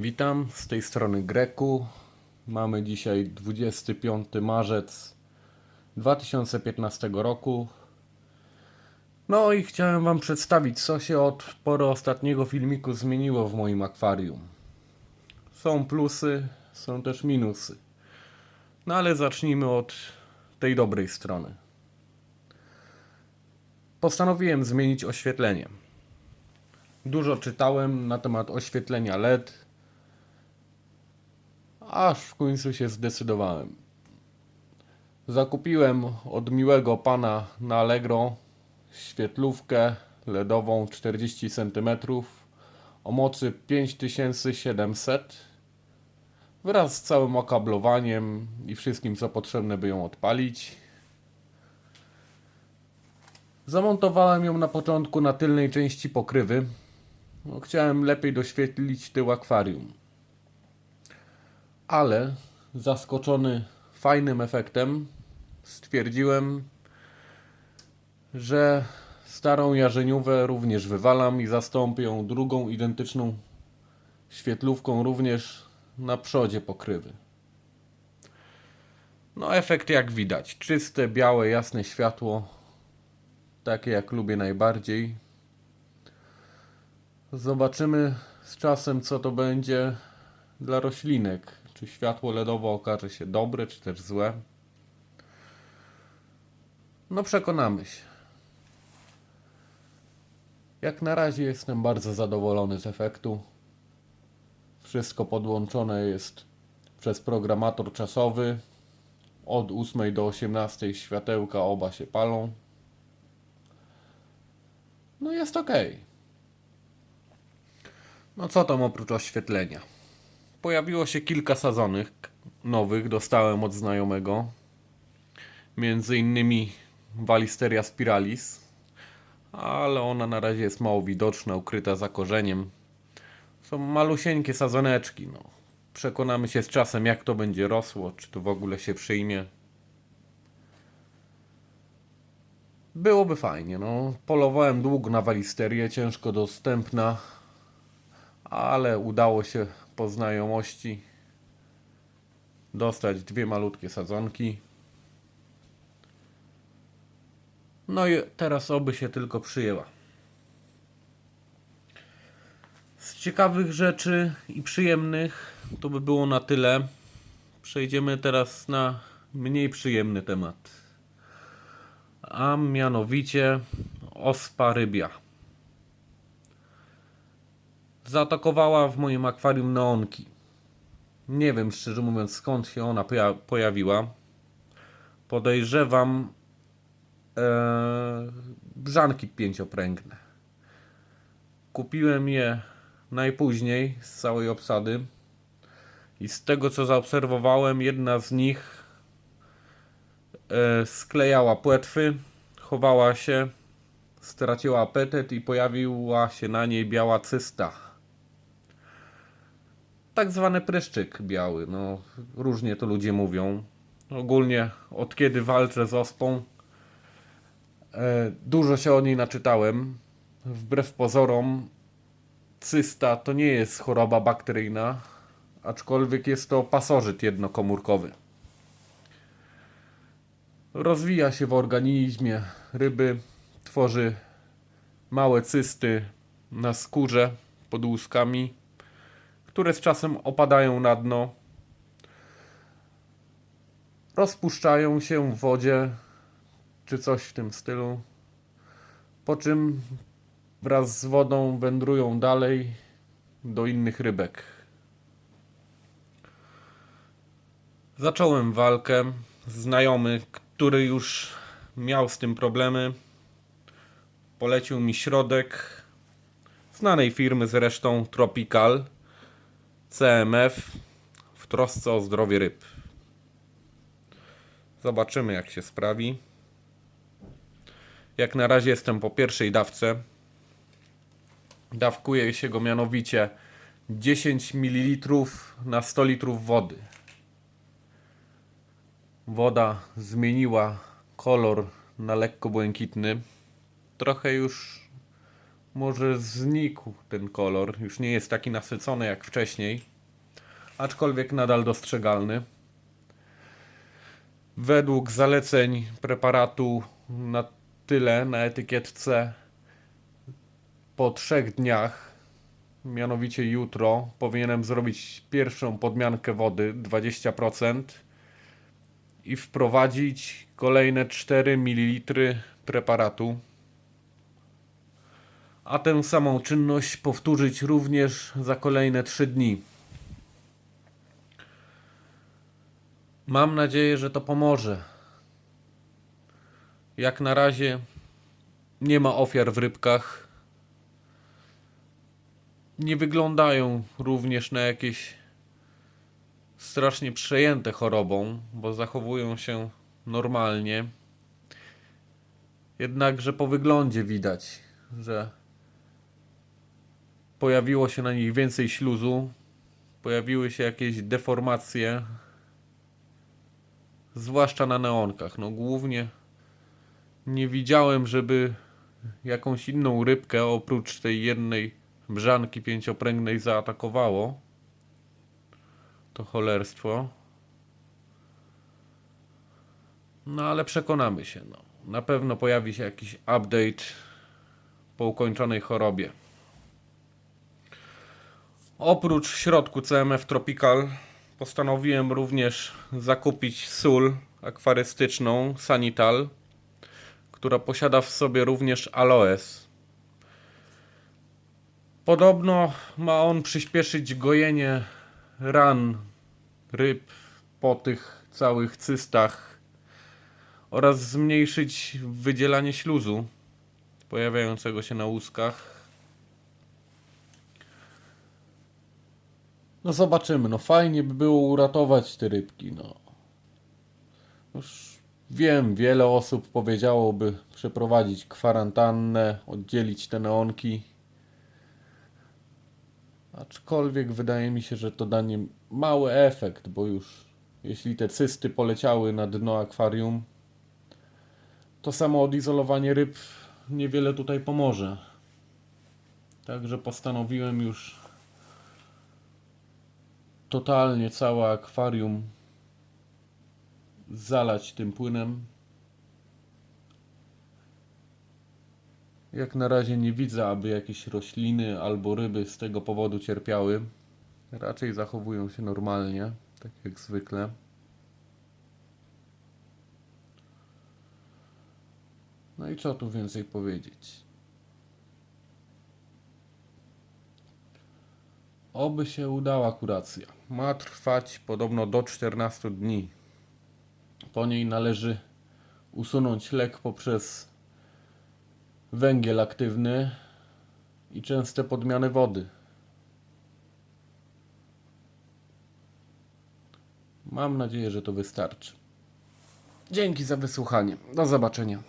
Witam z tej strony Greku. Mamy dzisiaj 25 marzec 2015 roku. No i chciałem Wam przedstawić, co się od pory ostatniego filmiku zmieniło w moim akwarium. Są plusy, są też minusy. No ale zacznijmy od tej dobrej strony. Postanowiłem zmienić oświetlenie. Dużo czytałem na temat oświetlenia LED, aż w końcu się zdecydowałem. Zakupiłem od miłego pana na Allegro świetlówkę LEDową 40 cm o mocy 5700 wraz z całym okablowaniem i wszystkim co potrzebne by ją odpalić. Zamontowałem ją na początku na tylnej części pokrywy. No, chciałem lepiej doświetlić tył akwarium. Ale zaskoczony fajnym efektem stwierdziłem, że starą jarzeniówę również wywalam i zastąpię ją drugą identyczną świetlówką również na przodzie pokrywy. No efekt jak widać, czyste, białe, jasne światło, takie jak lubię najbardziej. Zobaczymy z czasem co to będzie dla roślinek. Czy światło LEDowe okaże się dobre, czy też złe. No przekonamy się. Jak na razie jestem bardzo zadowolony z efektu. Wszystko podłączone jest przez programator czasowy. Od 8 do 18 światełka oba się palą. No jest ok. No co tam oprócz oświetlenia? Pojawiło się kilka sadzonych nowych, dostałem od znajomego. Między innymi Walisteria spiralis, ale ona na razie jest mało widoczna, ukryta za korzeniem. Są malusieńkie sadzoneczki, no. Przekonamy się z czasem jak to będzie rosło, czy to w ogóle się przyjmie. Byłoby fajnie, no. Polowałem długo na walisterię, ciężko dostępna, ale udało się po znajomości dostać dwie malutkie sadzonki. No i teraz oby się tylko przyjęła. Z ciekawych rzeczy i przyjemnych to by było na tyle. Przejdziemy teraz na mniej przyjemny temat. A mianowicie ospa rybia. Zaatakowała w moim akwarium neonki. Nie wiem szczerze mówiąc skąd się ona poja- pojawiła. Podejrzewam e, brzanki pięciopręgne. Kupiłem je najpóźniej z całej obsady i z tego co zaobserwowałem jedna z nich e, sklejała płetwy, chowała się, straciła apetyt i pojawiła się na niej biała cysta. Tak zwany pryszczyk biały, no różnie to ludzie mówią. Ogólnie od kiedy walczę z ospą, e, dużo się o niej naczytałem. Wbrew pozorom, cysta to nie jest choroba bakteryjna, aczkolwiek jest to pasożyt jednokomórkowy. Rozwija się w organizmie ryby, tworzy małe cysty na skórze pod łuskami, które z czasem opadają na dno, rozpuszczają się w wodzie czy coś w tym stylu, po czym wraz z wodą wędrują dalej do innych rybek. Zacząłem walkę. Znajomy, który już miał z tym problemy, polecił mi środek znanej firmy zresztą Tropical CMF w trosce o zdrowie ryb. Zobaczymy jak się sprawi. Jak na razie jestem po pierwszej dawce. Dawkuje się go mianowicie 10 ml na 100 litrów wody. Woda zmieniła kolor na lekko błękitny. Trochę już może znikł ten kolor. Już nie jest taki nasycony jak wcześniej, aczkolwiek nadal dostrzegalny. Według zaleceń preparatu na tyle na etykietce po trzech dniach, mianowicie jutro, powinienem zrobić pierwszą podmiankę wody 20% i wprowadzić kolejne 4 ml preparatu. A tę samą czynność powtórzyć również za kolejne 3 dni. Mam nadzieję, że to pomoże. Jak na razie nie ma ofiar w rybkach. Nie wyglądają również na jakieś strasznie przejęte chorobą, bo zachowują się normalnie. Jednakże po wyglądzie widać, że pojawiło się na nich więcej śluzu, pojawiły się jakieś deformacje, zwłaszcza na neonkach. No głównie nie widziałem, żeby jakąś inną rybkę oprócz tej jednej brzanki pięciopręgnej zaatakowało. To cholerstwo. No ale przekonamy się. No. Na pewno pojawi się jakiś update po ukończonej chorobie. Oprócz środku CMF Tropical postanowiłem również zakupić sól akwarystyczną Sanital, która posiada w sobie również aloes. Podobno ma on przyspieszyć gojenie ran ryb po tych całych cystach oraz zmniejszyć wydzielanie śluzu pojawiającego się na łuskach. No zobaczymy, no fajnie by było uratować te rybki, no. Już wiem, wiele osób powiedziałoby przeprowadzić kwarantannę, oddzielić te neonki. Aczkolwiek wydaje mi się, że to da nie mały efekt, bo już jeśli te cysty poleciały na dno akwarium, to samo odizolowanie ryb niewiele tutaj pomoże. Także postanowiłem już totalnie całe akwarium zalać tym płynem. Jak na razie nie widzę, aby jakieś rośliny albo ryby z tego powodu cierpiały. Raczej zachowują się normalnie, tak jak zwykle. No i co tu więcej powiedzieć? Oby się udała kuracja. Ma trwać podobno do 14 dni. Po niej należy usunąć lek poprzez węgiel aktywny i częste podmiany wody. Mam nadzieję, że to wystarczy. Dzięki za wysłuchanie. Do zobaczenia.